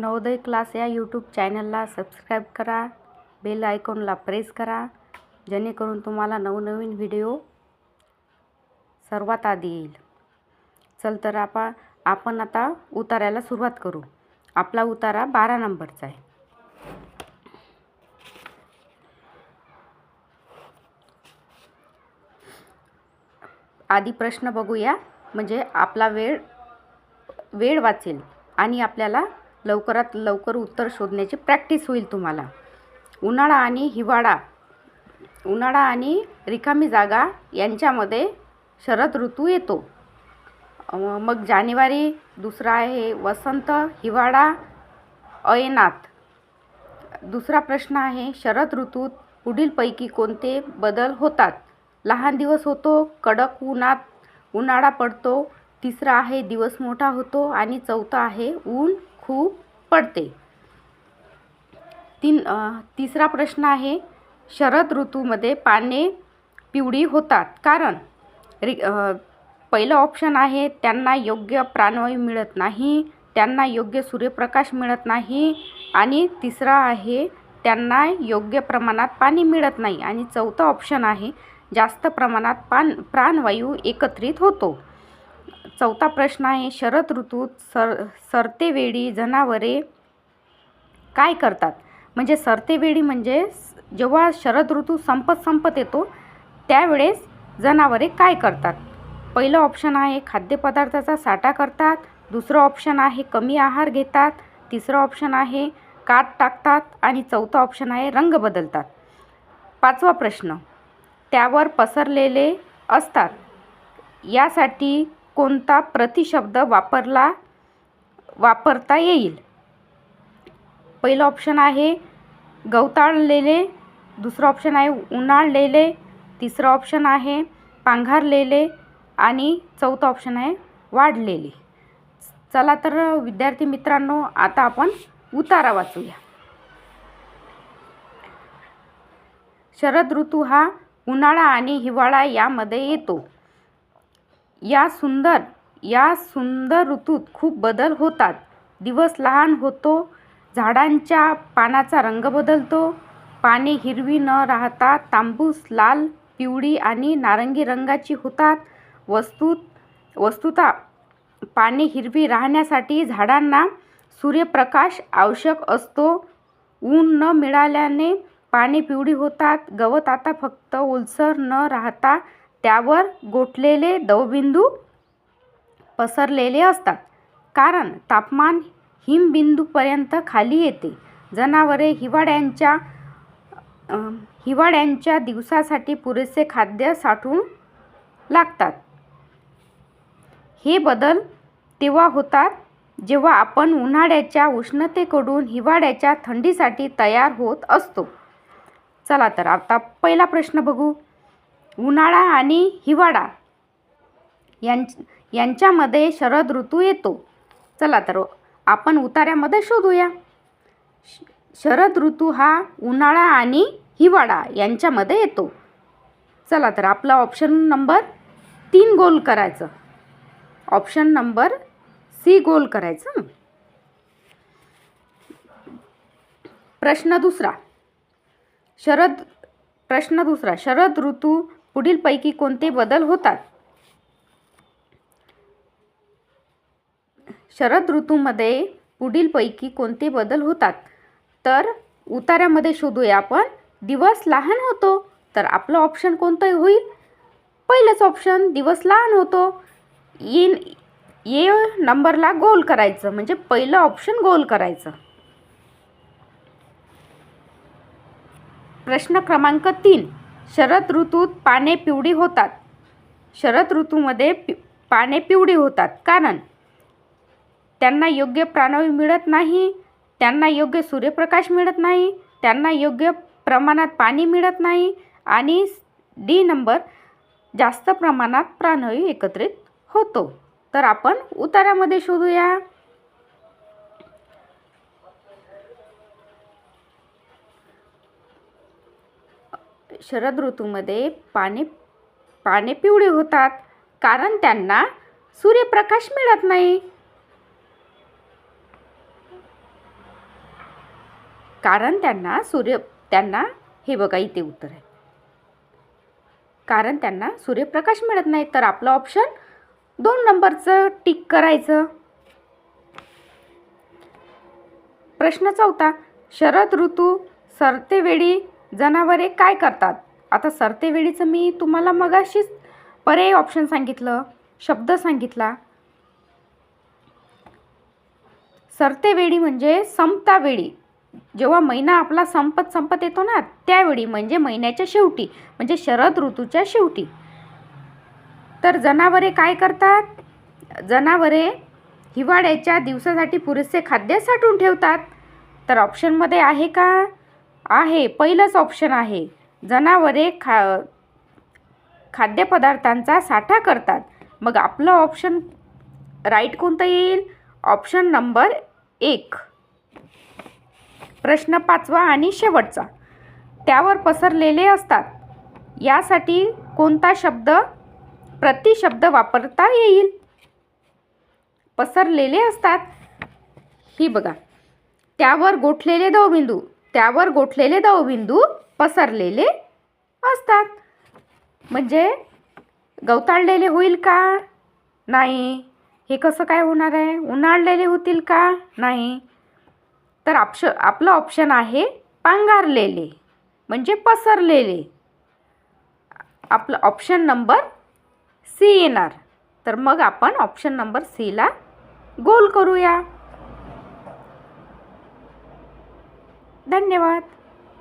Navodaya class या YouTube चॅनलला subscribe करा बेल आयकॉनला प्रेस करा जेणेकरून तुम्हाला नवनवीन व्हिडिओ सर्वात आधी येईल. चल तर आपा आपण आता उतारायला सुरुवात करू. आपला उतारा बारा नंबरचा आहे. आधी प्रश्न बघूया म्हणजे आपला वेळ वेळ वाचेल आणि आपल्याला लवकरात लवकर उत्तर शोधण्याची प्रॅक्टिस होईल तुम्हाला. उन्हाळा आणि हिवाळा उन्हाळा आणि रिकामी जागा यांच्यामध्ये शरद ऋतू येतो. मग जानेवारी दुसरा आहे वसंत हिवाळा अयनात. दुसरा प्रश्न आहे शरद ऋतूत पुढीलपैकी कोणते बदल होतात? लहान दिवस होतो कडक उन्हात उन्हाळा पडतो तिसरा आहे दिवस मोठा होतो आणि चौथा आहे ऊन. खूप पडते. तीन तिसरा प्रश्न आहे शरद ऋतूमध्ये पाने पिवळी होतात कारण रि पहिलं ऑप्शन आहे त्यांना योग्य प्राणवायू मिळत नाही त्यांना योग्य सूर्यप्रकाश मिळत नाही आणि तिसरा आहे त्यांना योग्य प्रमाणात पाणी मिळत नाही आणि चौथं ऑप्शन आहे जास्त प्रमाणात पान प्राणवायू एकत्रित होतो. चौथा प्रश्न आहे शरद ऋतूत सर सरतेवेळी जनावरे काय करतात? म्हणजे सरतेवेळी म्हणजे जेव्हा शरद ऋतू संपत संपत येतो त्यावेळेस जनावरे काय करतात? पहिलं ऑप्शन आहे खाद्यपदार्थाचा साठा करतात. दुसरं ऑप्शन आहे कमी आहार घेतात. तिसरं ऑप्शन आहे काट टाकतात. आणि चौथं ऑप्शन आहे रंग बदलतात. पाचवा प्रश्न त्यावर पसरलेले असतात. यासाठी कोणता प्रतिशब्द वापरला वापरता येईल? पहिलं ऑप्शन आहे गवताळलेले दुसरं ऑप्शन आहे उन्हाळलेले तिसरं ऑप्शन आहे पांघारलेले आणि चौथं ऑप्शन आहे वाढलेले. चला तर विद्यार्थी मित्रांनो आता आपण उतारा वाचूया. शरद ऋतू हा उन्हाळा आणि हिवाळा यामध्ये येतो. या सुंदर या सुंदर ऋतूत खूप बदल होतात. दिवस लहान होतो झाडांच्या पानाचा रंग बदलतो. पाने हिरवी न राहता तांबूस लाल पिवळी आणि नारंगी रंगाची होतात. वस्तूत वस्तुता पाने हिरवी राहण्यासाठी झाडांना सूर्यप्रकाश आवश्यक असतो. ऊन न मिळाल्याने पाने पिवळी होतात. गवत आता फक्त ओलसर न राहता त्यावर गोठलेले दवबिंदू पसरलेले असतात. कारण तापमान हिमबिंदूपर्यंत खाली येते. जनावरे हिवाळ्यांच्या हिवाळ्यांच्या दिवसासाठी पुरेसे खाद्य साठवून लागतात. हे बदल तेव्हा होतात जेव्हा आपण उन्हाळ्याच्या उष्णतेकडून हिवाळ्याच्या थंडीसाठी तयार होत असतो. चला तर आता पहिला प्रश्न बघू. उन्हाळा आणि हिवाळा. यां यांच्यामध्ये शरद ऋतू येतो. चला तर आपण उतार्यामध्ये शोधूया. श- शरद ऋतू हा उन्हाळा आणि हिवाळा यांच्यामध्ये येतो. चला तर आपला ऑप्शन नंबर तीन गोल करायचं. ऑप्शन नंबर सी गोल करायचं. प्रश्न दुसरा. शरद प्रश्न दुसरा. शरद ऋतू पुढीलपैकी कोणते बदल होतात? शरद ऋतूमध्ये पुढीलपैकी कोणते बदल होतात? तर उतार्यामध्ये शोधूया आपण. दिवस लहान होतो तर आपलं ऑप्शन कोणतं होईल. पहिलंच ऑप्शन दिवस लहान होतो. इन ये नंबरला गोल करायचं म्हणजे पहिलं ऑप्शन गोल करायचं. प्रश्न क्रमांक तीन. शरद ऋतूत पाने पिवळी होतात. शरद ऋतूमध्ये पि पाने पिवळी होतात. कारण त्यांना योग्य प्राणवायू मिळत नाही त्यांना योग्य सूर्यप्रकाश मिळत नाही त्यांना योग्य प्रमाणात पाणी मिळत नाही आणि डी नंबर जास्त प्रमाणात प्राणवायू एकत्रित होतो. तर आपण उतारामध्ये शोधूया. शरद ऋतूमध्ये पाने पाने पिवळी होतात कारण त्यांना सूर्यप्रकाश मिळत नाही. कारण त्यांना सूर्य त्यांना हे बघा इथे उत्तर आहे. कारण त्यांना सूर्यप्रकाश मिळत नाही तर आपलं ऑप्शन दोन नंबरचं टिक करायचं. प्रश्न चौथा शरद ऋतू सरतेवेळी जनावरे काय करतात? आता सरतेवेळीचं मी तुम्हाला मगाशीच पर्यायी ऑप्शन सांगितलं शब्द सांगितला. सरतेवेळी म्हणजे संपता वेळी जेव्हा महिना आपला संपत संपत येतो ना त्यावेळी म्हणजे महिन्याच्या शेवटी म्हणजे शरद ऋतूच्या शेवटी. तर जनावरे काय करतात? जनावरे हिवाळ्याच्या दिवसासाठी पुरेसे खाद्य साठवून ठेवतात. तर ऑप्शनमध्ये आहे का? आहे. पहिलंच ऑप्शन आहे. जनावरे खा खाद्यपदार्थांचा साठा करतात. मग आपलं ऑप्शन राईट कोणतं येईल? ऑप्शन नंबर एक. प्रश्न पाचवा आणि शेवटचा. त्यावर पसरलेले असतात. यासाठी कोणता शब्द प्रतिशब्द वापरता येईल? पसरलेले असतात. ही बघा. त्यावर गोठलेले दवबिंदू. त्यावर गोठलेले दवबिंदू पसरलेले असतात. म्हणजे गवताळलेले होईल का? नाही. हे कसं काय होणार आहे? उन्हाळलेले होतील का? नाही. तर ऑप्श आपलं ऑप्शन आहे पांघारलेले म्हणजे पसरलेले. आपलं ऑप्शन नंबर सी येणार. तर मग आपण ऑप्शन नंबर सीला गोल करूया. धन्यवाद.